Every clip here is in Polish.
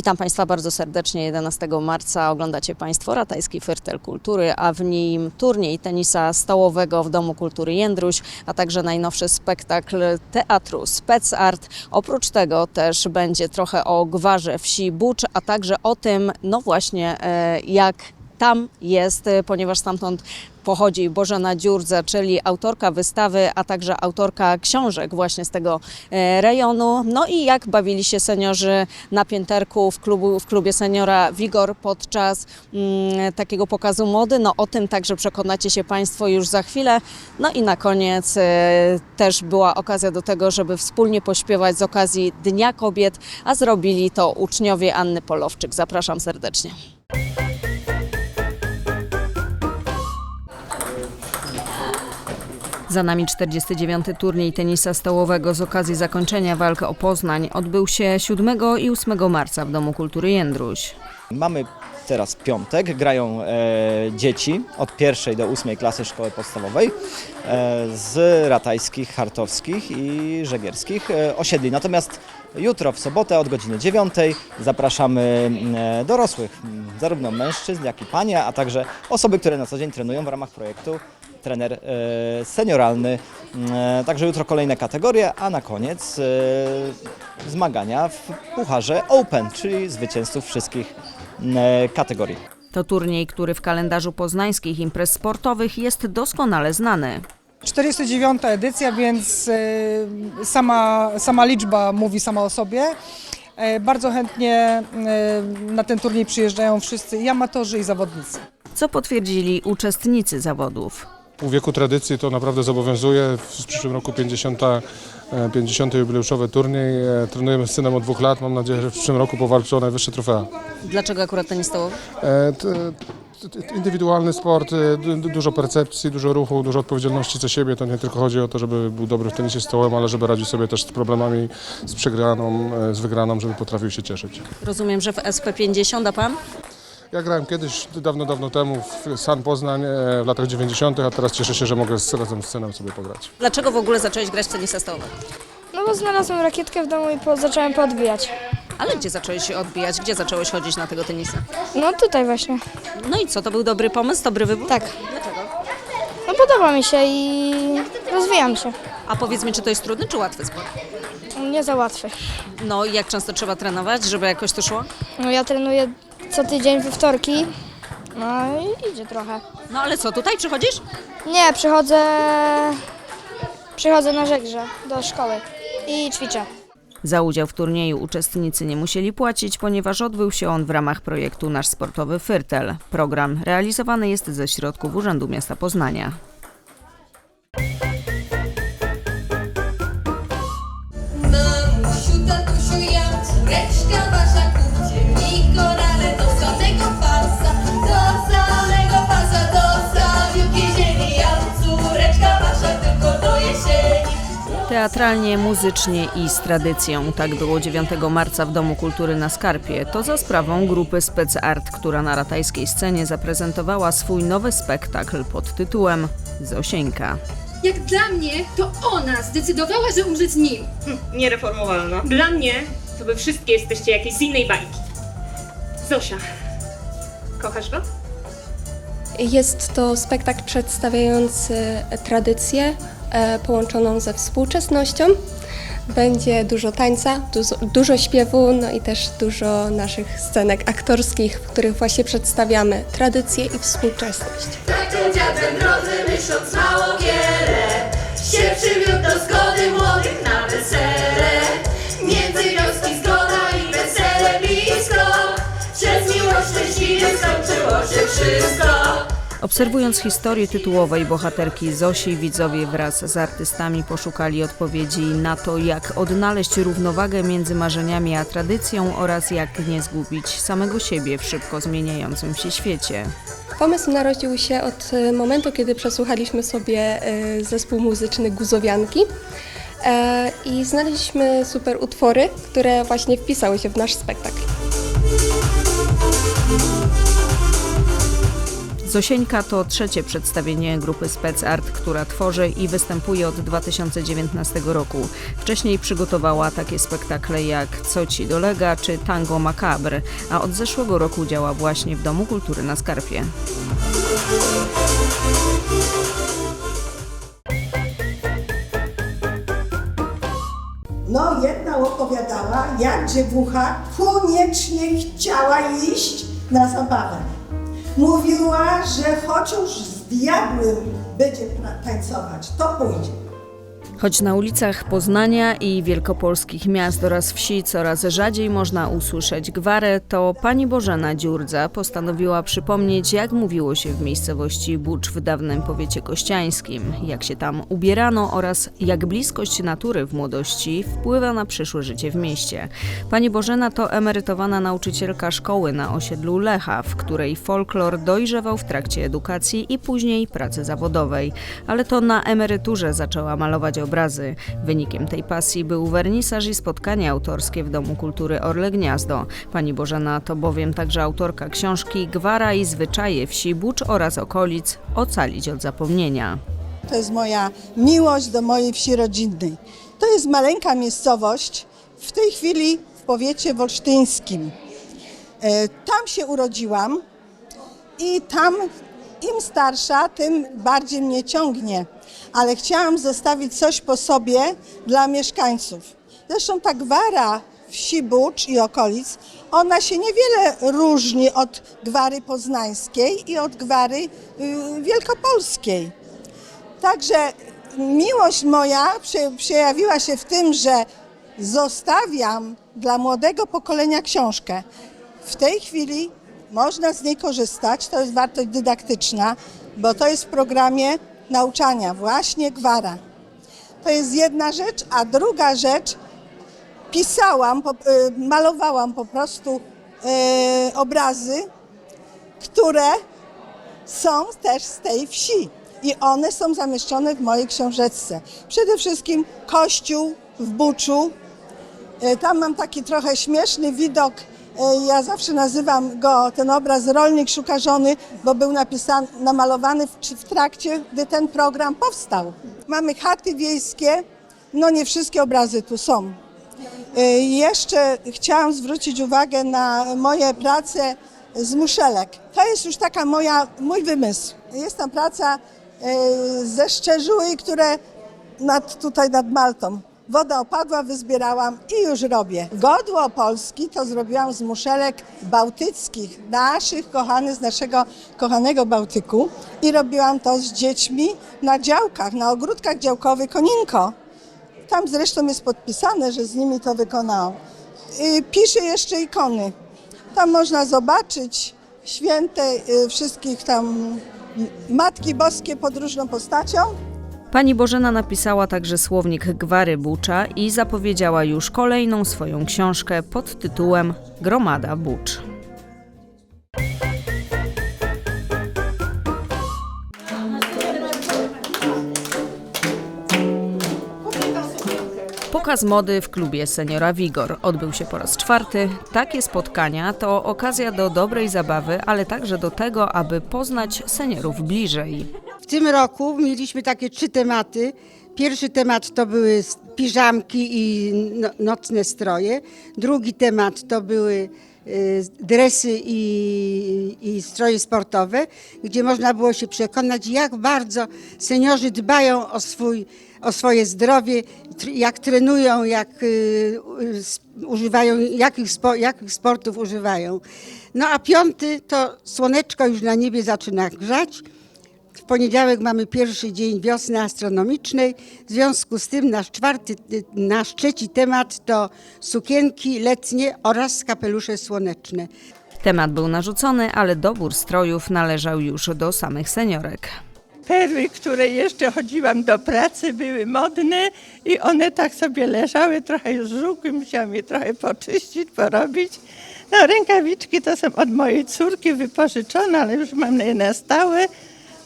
Witam Państwa bardzo serdecznie. 11 marca oglądacie Państwo Ratajski Fertel Kultury, a w nim turniej tenisa stołowego w Domu Kultury Jędruś, a także najnowszy spektakl teatru Spec Art. Oprócz tego też będzie trochę o gwarze wsi Bucz, a także o tym, no właśnie, e, jak tam jest, e, ponieważ stamtąd pochodzi Bożena Dziurdza, czyli autorka wystawy, a także autorka książek właśnie z tego e, rejonu. No i jak bawili się seniorzy na pięterku w, klubu, w klubie seniora Wigor podczas mm, takiego pokazu mody. No o tym także przekonacie się Państwo już za chwilę. No i na koniec e, też była okazja do tego, żeby wspólnie pośpiewać z okazji Dnia Kobiet, a zrobili to uczniowie Anny Polowczyk. Zapraszam serdecznie. Za nami 49. turniej tenisa stołowego z okazji zakończenia walk o Poznań odbył się 7 i 8 marca w Domu Kultury Jędruś. Mamy teraz piątek, grają e, dzieci od pierwszej do ósmej klasy szkoły podstawowej e, z ratajskich, hartowskich i żegierskich e, osiedli. Natomiast jutro w sobotę od godziny 9 zapraszamy e, dorosłych, zarówno mężczyzn, jak i panie, a także osoby, które na co dzień trenują w ramach projektu trener e, senioralny. E, Także jutro kolejne kategorie, a na koniec e, zmagania w Pucharze Open, czyli zwycięzców wszystkich kategorii. To turniej, który w kalendarzu poznańskich imprez sportowych jest doskonale znany. 49. edycja, więc sama, sama liczba mówi sama o sobie. Bardzo chętnie na ten turniej przyjeżdżają wszyscy i amatorzy i zawodnicy. Co potwierdzili uczestnicy zawodów. Pół wieku tradycji to naprawdę zobowiązuje. W przyszłym roku 50, e, 50 jubileuszowy turniej. E, Trenujemy z synem od dwóch lat. Mam nadzieję, że w przyszłym roku powalczy o najwyższe trofea. Dlaczego akurat tenis stołowy? E, Indywidualny sport, e, du- du- dużo percepcji, dużo ruchu, dużo odpowiedzialności za siebie. To nie tylko chodzi o to, żeby był dobry w tenisie stołowym, ale żeby radził sobie też z problemami, z przegraną, e, z wygraną, żeby potrafił się cieszyć. Rozumiem, że w SP50, a pan? Ja grałem kiedyś, dawno, dawno temu w San Poznań e, w latach 90., a teraz cieszę się, że mogę z, razem z synem sobie pograć. Dlaczego w ogóle zacząłeś grać w tenisa stołowego? No bo znalazłem rakietkę w domu i po, zacząłem podbijać. Ale gdzie zacząłeś się odbijać? Gdzie zacząłeś chodzić na tego tenisa? No tutaj właśnie. No i co, to był dobry pomysł, dobry wybór? Tak. Dlaczego? No podoba mi się i rozwijam się. A powiedz mi, czy to jest trudny, czy łatwy sport? Nie za łatwy. No i jak często trzeba trenować, żeby jakoś to szło? No ja trenuję co tydzień we wtorki. No i idzie trochę. No ale co, tutaj przychodzisz? Nie, przychodzę... Przychodzę na żegrze do szkoły i ćwiczę. Za udział w turnieju uczestnicy nie musieli płacić, ponieważ odbył się on w ramach projektu Nasz Sportowy Fyrtel. Program realizowany jest ze środków Urzędu Miasta Poznania. Teatralnie, muzycznie i z tradycją. Tak było 9 marca w Domu Kultury na Skarpie. To za sprawą grupy Spec Art, która na ratajskiej scenie zaprezentowała swój nowy spektakl pod tytułem Zosieńka. Jak dla mnie, to ona zdecydowała, że umrze z nim. niereformowalna. Dla mnie to wy wszystkie jesteście jakieś z innej bajki. Zosia, kochasz go? Jest to spektakl przedstawiający tradycję połączoną ze współczesnością. Będzie dużo tańca, dużo, dużo śpiewu, no i też dużo naszych scenek aktorskich, w których właśnie przedstawiamy tradycję i współczesność. Taką dziadem drodzy, myśląc mało wiele, się przywiódł do zgody młodych na wesele. Między wioski zgoda i wesele blisko, przez miłość szczęśliwie skończyło się wszystko. Obserwując historię tytułowej bohaterki Zosi, widzowie wraz z artystami poszukali odpowiedzi na to, jak odnaleźć równowagę między marzeniami a tradycją oraz jak nie zgubić samego siebie w szybko zmieniającym się świecie. Pomysł narodził się od e, momentu, kiedy przesłuchaliśmy sobie e, zespół muzyczny Guzowianki e, i znaleźliśmy super utwory, które właśnie wpisały się w nasz spektakl. Zosieńka to trzecie przedstawienie grupy Spec Art, która tworzy i występuje od 2019 roku. Wcześniej przygotowała takie spektakle jak Co ci dolega czy Tango Macabre, a od zeszłego roku działa właśnie w Domu Kultury na Skarpie. No, jedna opowiadała, jak dziewucha koniecznie chciała iść na zabawę. Mówiła, że chociaż z diabłem będzie tańcować, to pójdzie. Choć na ulicach Poznania i wielkopolskich miast oraz wsi coraz rzadziej można usłyszeć gwarę, to pani Bożena Dziurdza postanowiła przypomnieć, jak mówiło się w miejscowości Bucz w dawnym powiecie kościańskim, jak się tam ubierano oraz jak bliskość natury w młodości wpływa na przyszłe życie w mieście. Pani Bożena to emerytowana nauczycielka szkoły na osiedlu Lecha, w której folklor dojrzewał w trakcie edukacji i później pracy zawodowej, ale to na emeryturze zaczęła malować obrazy. Wynikiem tej pasji był wernisaż i spotkanie autorskie w Domu Kultury Orle Gniazdo. Pani Bożena to bowiem także autorka książki Gwara i zwyczaje wsi Bucz oraz okolic Ocalić od zapomnienia. To jest moja miłość do mojej wsi rodzinnej. To jest maleńka miejscowość, w tej chwili w powiecie wolsztyńskim. E, Tam się urodziłam i tam im starsza, tym bardziej mnie ciągnie. Ale chciałam zostawić coś po sobie dla mieszkańców. Zresztą ta gwara wsi Bucz i okolic, ona się niewiele różni od gwary poznańskiej i od gwary y, wielkopolskiej. Także miłość moja prze- przejawiła się w tym, że zostawiam dla młodego pokolenia książkę. W tej chwili można z niej korzystać, to jest wartość dydaktyczna, bo to jest w programie nauczania, właśnie gwara. To jest jedna rzecz, a druga rzecz, pisałam, y, malowałam po prostu y, obrazy, które są też z tej wsi i one są zamieszczone w mojej książeczce. Przede wszystkim kościół w Buczu. E, Tam mam taki trochę śmieszny widok. E, Ja zawsze nazywam go ten obraz Rolnik szuka żony, bo był napisany, namalowany w, w trakcie, gdy ten program powstał. Mamy chaty wiejskie, no nie wszystkie obrazy tu są. E, Jeszcze chciałam zwrócić uwagę na moje prace z muszelek. To jest już taka moja, mój wymysł. Jest tam praca e, ze szczerzuły, które nad, tutaj nad Maltą. Woda opadła, wyzbierałam i już robię. Godło Polski to zrobiłam z muszelek bałtyckich, naszych kochanych, z naszego kochanego Bałtyku. I robiłam to z dziećmi na działkach, na ogródkach działkowych Koninko. Tam zresztą jest podpisane, że z nimi to wykonałam. Y, Piszę jeszcze ikony. Tam można zobaczyć święte y, wszystkich tam Matki Boskie pod różną postacią. Pani Bożena napisała także słownik Gwary Bucza i zapowiedziała już kolejną swoją książkę pod tytułem Gromada Bucz. Pokaz mody w klubie Seniora Wigor odbył się po raz czwarty. Takie spotkania to okazja do dobrej zabawy, ale także do tego, aby poznać seniorów bliżej. Tym roku mieliśmy takie trzy tematy. Pierwszy temat to były piżamki i no, nocne stroje. Drugi temat to były y, dresy i, i stroje sportowe, gdzie można było się przekonać, jak bardzo seniorzy dbają o, swój, o swoje zdrowie, jak trenują, jak y, używają, jakich, spo, jakich sportów używają. No a piąty to słoneczko już na niebie zaczyna grzać. W poniedziałek mamy pierwszy dzień wiosny astronomicznej. W związku z tym nasz czwarty, nasz trzeci temat to sukienki letnie oraz kapelusze słoneczne. Temat był narzucony, ale dobór strojów należał już do samych seniorek. Perły, które jeszcze chodziłam do pracy, były modne i one tak sobie leżały, trochę już żółkły, musiałam je trochę poczyścić, porobić. No rękawiczki to są od mojej córki wypożyczone, ale już mam je na stałe.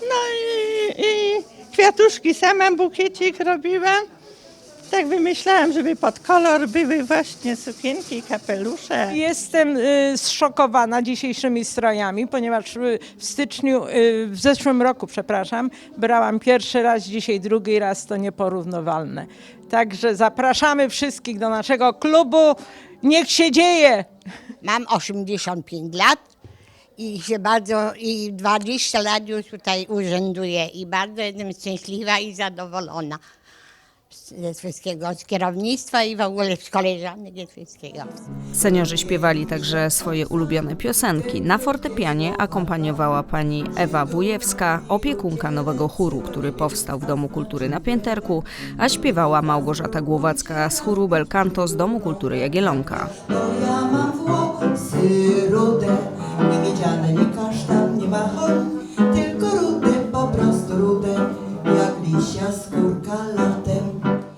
No i, i kwiatuszki sama bukiecik robiłam. Tak wymyślałam, żeby pod kolor były właśnie sukienki i kapelusze. Jestem y, zszokowana dzisiejszymi strojami, ponieważ y, w styczniu, y, w zeszłym roku, przepraszam, brałam pierwszy raz, dzisiaj drugi raz, to nieporównywalne. Także zapraszamy wszystkich do naszego klubu. Niech się dzieje! Mam 85 lat i się bardzo, i 20 lat już tutaj urzęduję i bardzo jestem szczęśliwa i zadowolona ze wszystkiego, z kierownictwa i w ogóle z koleżanek i z wszystkiego. Seniorzy śpiewali także swoje ulubione piosenki. Na fortepianie akompaniowała pani Ewa Wujewska, opiekunka nowego chóru, który powstał w Domu Kultury na Pięterku, a śpiewała Małgorzata Głowacka z chóru Belcanto z Domu Kultury Jagiellonka. Ja mam włosy rude,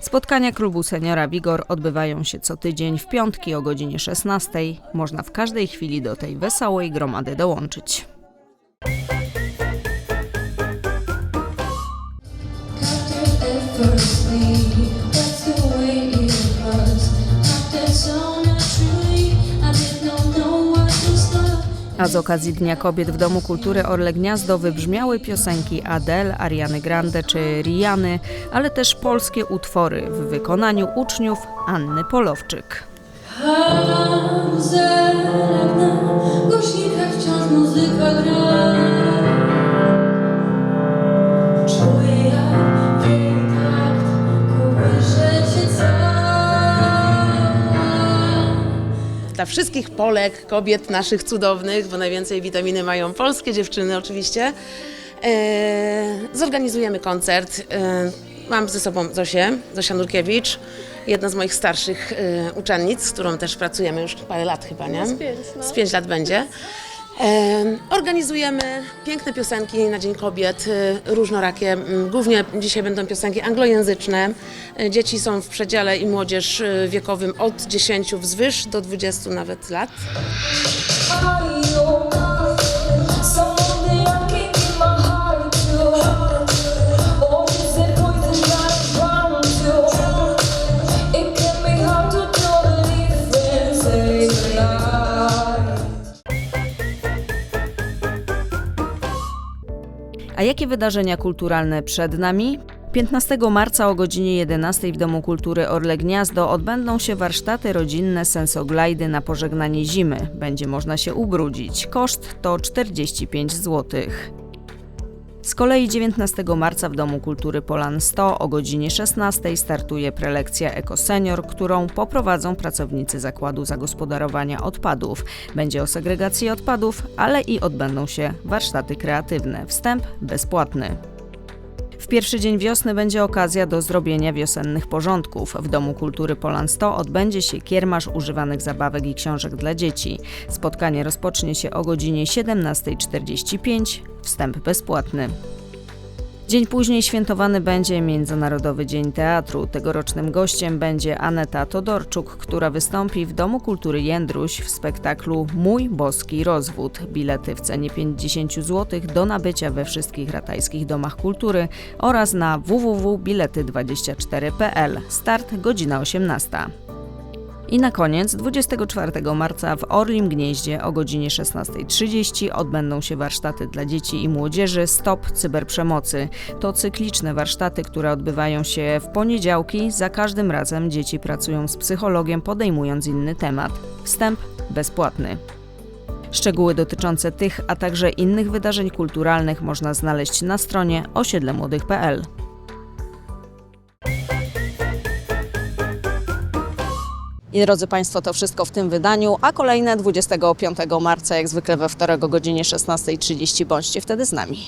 Spotkania klubu Seniora Wigor odbywają się co tydzień w piątki o godzinie 16. Można w każdej chwili do tej wesołej gromady dołączyć. A z okazji Dnia Kobiet w Domu Kultury Orle Gniazdo wybrzmiały piosenki Adele, Ariany Grande czy Riany, ale też polskie utwory w wykonaniu uczniów Anny Polowczyk. W głośnikach wciąż muzyka gra. Dla wszystkich Polek, kobiet naszych cudownych, bo najwięcej witaminy mają polskie dziewczyny oczywiście. E, zorganizujemy koncert. E, mam ze sobą Zosię, Zosia Nurkiewicz, jedna z moich starszych e, uczennic, z którą też pracujemy już parę lat chyba, nie? Z pięć, Z pięć lat będzie. Organizujemy piękne piosenki na Dzień Kobiet, e, różnorakie. M, Głównie dzisiaj będą piosenki anglojęzyczne. E, Dzieci są w przedziale i młodzież e, wiekowym od 10 wzwyż do 20 nawet lat. Jakie wydarzenia kulturalne przed nami? 15 marca o godzinie 11 w Domu Kultury Orle Gniazdo odbędą się warsztaty rodzinne Sensoglajdy na pożegnanie zimy. Będzie można się ubrudzić. Koszt to 45 zł. Z kolei 19 marca w Domu Kultury Polan 100 o godzinie 16 startuje prelekcja EkoSenior, którą poprowadzą pracownicy Zakładu Zagospodarowania Odpadów. Będzie o segregacji odpadów, ale i odbędą się warsztaty kreatywne. Wstęp bezpłatny. Pierwszy dzień wiosny będzie okazja do zrobienia wiosennych porządków. W Domu Kultury Polan 100 odbędzie się kiermasz używanych zabawek i książek dla dzieci. Spotkanie rozpocznie się o godzinie 17.45. Wstęp bezpłatny. Dzień później świętowany będzie Międzynarodowy Dzień Teatru. Tegorocznym gościem będzie Aneta Todorczuk, która wystąpi w Domu Kultury Jędruś w spektaklu Mój Boski Rozwód. Bilety w cenie 50 zł do nabycia we wszystkich ratajskich domach kultury oraz na www.bilety24.pl. Start godzina 18. I na koniec 24 marca w Orlim Gnieździe o godzinie 16.30 odbędą się warsztaty dla dzieci i młodzieży Stop Cyberprzemocy. To cykliczne warsztaty, które odbywają się w poniedziałki. Za każdym razem dzieci pracują z psychologiem, podejmując inny temat. Wstęp bezpłatny. Szczegóły dotyczące tych, a także innych wydarzeń kulturalnych można znaleźć na stronie osiedlemłodych.pl. I drodzy Państwo, to wszystko w tym wydaniu, a kolejne 25 marca, jak zwykle we wtorek o godzinie 16.30. Bądźcie wtedy z nami.